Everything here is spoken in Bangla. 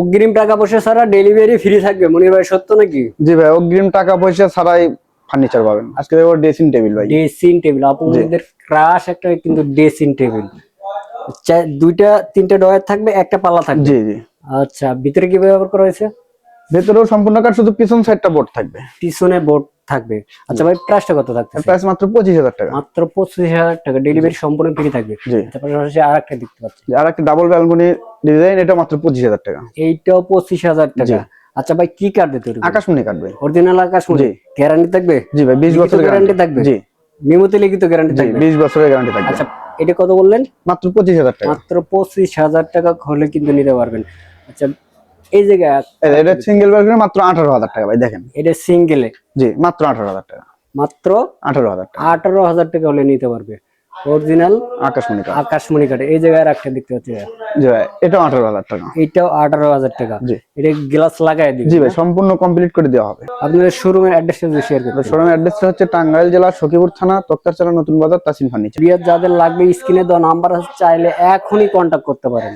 অগ্রিম টাকা পয়সা ছাড়া ডেলিভারি ফ্রি থাকবে। মনির ভাই সত্য নাকি? জি ভাই অগ্রিম টাকা পয়সা ছাড়াই ফার্নিচার পাবেন। আজকে দেখো ড্রেসিং টেবিল ভাই। ড্রেসিং টেবিল আপনাদের ক্রাশ একটা কিন্তু ড্রেসিং টেবিল দুইটা তিনটা ডয়ার থাকবে একটা পাল্লা থাকবে। জি জি। আচ্ছা ভিতরে কি ব্যবহার করা হয়েছে? ভেতরেও সম্পূর্ণ কাঠ শুধু পিছন সাইডটা বোর্ড থাকবে। পিছনে বোর্ড থাকবে। আচ্ছা ভাই প্রাইসটা কত থাকবে প্রাইস মাত্র পঁচিশ হাজার টাকা। মাত্র পঁচিশ হাজার টাকা। ডেলিভারি সম্পূর্ণ ফ্রি থাকবে। জি। আচ্ছা পাশাপাশি আর একটা দেখতে পাচ্ছি। আর একটা ডাবল ব্যালকনি ডিজাইন এটা মাত্র পঁচিশ হাজার টাকা। এইটাও পঁচিশ হাজার টাকা। আচ্ছা ভাই কি কাটবে তৈরি আকাশমণি কাটবে অরিজিনাল আকাশ জি। গ্যারান্টি থাকবে? জি ভাই বিশ লিখিত বছরের গ্যারান্টি থাকবে? জি। মেমোতে লিখিত গ্যারান্টি থাকবে? বিশ বছরের গ্যারান্টি থাকবে। আচ্ছা এটা কত বললেন? মাত্র পঁচিশ হাজার টাকা। মাত্র পঁচিশ হাজার টাকা হলে কিন্তু নিতে পারবেন। আচ্ছা এই জায়গায় এটা সিঙ্গেল ব্যালকনি মাত্র আঠারো হাজার টাকা ভাই দেখেন। এটা সিঙ্গেলে জি মাত্র আঠারো হাজার টাকা। মাত্র আঠারো হাজার টাকা। আঠারো হাজার টাকা হলে নিতে পারবে। অরিজিনাল আকাশমণি কাঠ আকাশমণি কাঠে এই জায়গায় একটা দেখতে পাচ্ছি জি ভাই এটাও আঠারো হাজার টাকা। এইটাও আঠারো হাজার টাকা। জি। এটা গ্লাস লাগাই দিবে জি ভাই সম্পূর্ণ কমপ্লিট করে দেওয়া হবে। আপনাদের শোরুমের অ্যাড্রেসটা যদি শেয়ার করতে শোরুমের অ্যাড্রেসটা হচ্ছে টাঙ্গাইল জেলা সখীপুর থানা তক্তারচালা নতুন বাজার তাসিম ফার্নিচার। বিয়ার যাদের লাগবে স্ক্রিনে দেওয়া নাম্বার আছে চাইলে এখনই কন্ট্যাক্ট করতে পারেন।